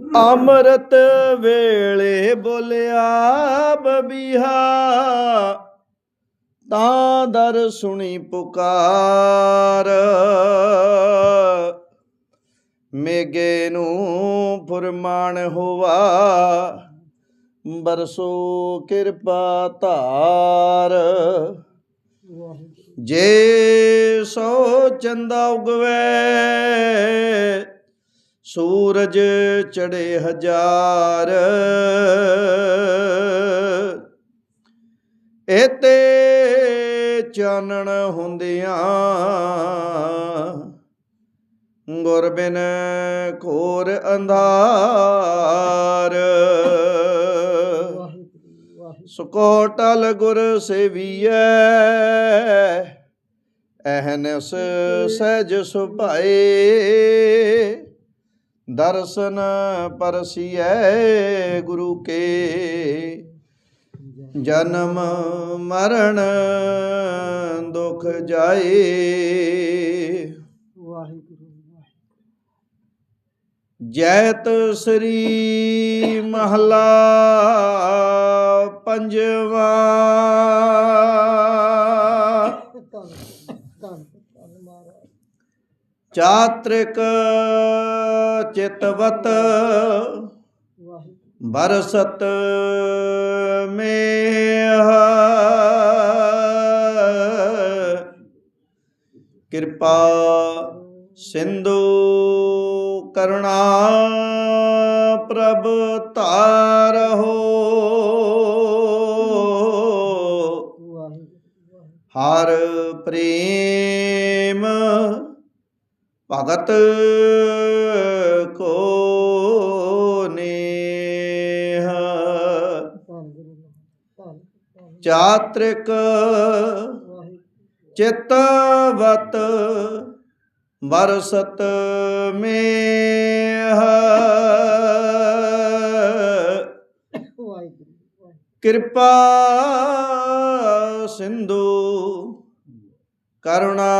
ਅੰਮ੍ਰਿਤ ਵੇਲੇ ਬੋਲਿਆ ਬਬੀਹਾ ਤਾਂ ਦਰ ਸੁਣੀ ਪੁਕਾਰ। ਮੇਗੇ ਨੂੰ ਫੁਰਮਾਨ ਹੋਵਾ ਬਰਸੋ ਕਿਰਪਾ ਧਾਰ। ਜੇ ਸੋ ਚੰਦਾ ਉਗਵੇ ਸੂਰਜ ਚੜੇ ਹਜ਼ਾਰ। ਇਤੇ ਚਾਨਣ ਹੁੰਦਿਆਂ ਗੁਰ ਬਿਨ ਘੋਰ ਅੰਧਾਰ। ਸੁਕੋਟਲ ਗੁਰ ਸੇਵੀਐ ਅਹਨਸ ਸਹਿਜ ਸੁਭਾਏ। ਦਰਸ਼ਨ ਪਰਸੀਐ ਗੁਰੂ ਕੇ ਜਨਮ ਮਰਨ ਦੁਖ ਜਾਏ ਜੈਤ ਸ੍ਰੀ ਮਹਲਾ ਪੰਜਵਾ ਚਾਤ੍ਰਿਕ ਚਿਤਵਤ ਬਰਸਤ ਮੇਹ। ਕਿਰਪਾ ਸਿੰਧੂ ਕਰੁਣਾ ਪ੍ਰਭ ਧਾਰਹੋ ਹਰ ਪ੍ਰੇਮ ਭਗਤ ਕੋ ਨੇਹ। ਚਾਤ੍ਰਿਕ ਚਿਤਵਤ ਬਰਸਤ ਮੇਹ। ਕਿਰਪਾ ਸਿੰਧੂ ਕਰੁਣਾ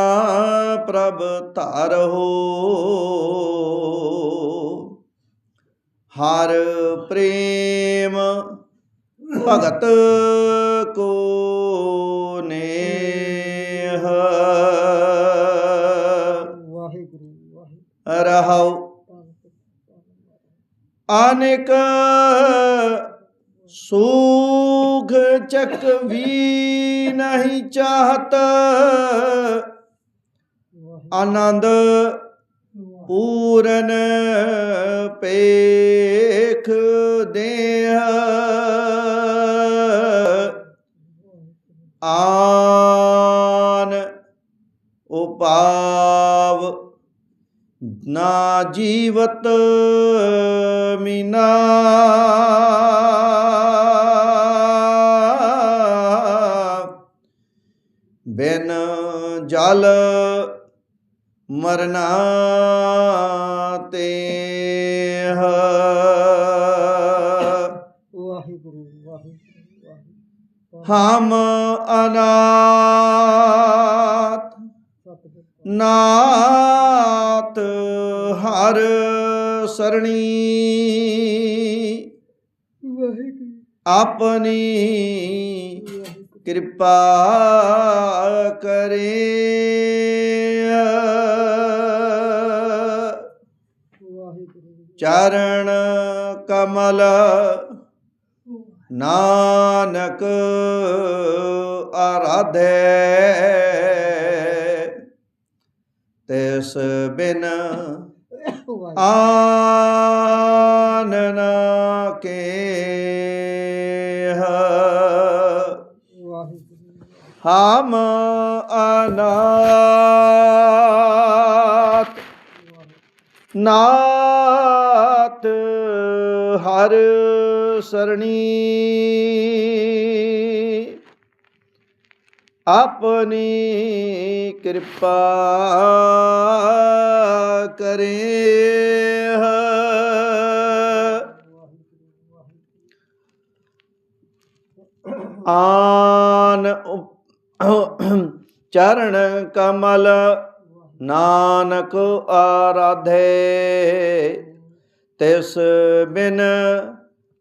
ਪ੍ਰਭ ਧਾਰਹੋ ਹਰ ਪ੍ਰੇਮ ਭਗਤ ਕੋ ਨੇਹ। ਰਹਾਉ ਅਨੇਕ ਸੁਖ ਚੱਕ ਵੀ ਨਹੀਂ ਚਾਹਤ। ਆਨੰਦ ਪੂਰਨ ਪੇਖ ਦੇਹ। ਆਨ ਉਪਾਵ ਨਾ ਜੀਵਤ ਮੀਨਾ। ਬਿਨ ਜਲ ਮਰਨਾ ਤੇ ਹਮ ਅਨਾਥ ਨਾਥ ਹਰ ਸਰਣੀ ਆਪਣੀ ਕਿਰਪਾ ਕਰੇ। ਚਰਨ ਕਮਲ ਨਾਨਕ ਆਰਾਧੇ। ਤਿਸ ਬਿਨ ਆਨਨ ਕੇ ਹਮ ਅਨਾਥ। ਨਾਥ ਹਰ ਸਰਣੀ। ਆਪਣੀ ਕਿਰਪਾ ਕਰੇ ਆਨ ਚਰਨ ਕਮਲ ਨਾਨਕ ਆਰਾਧੇ। ਤਿਸ ਬਿਨ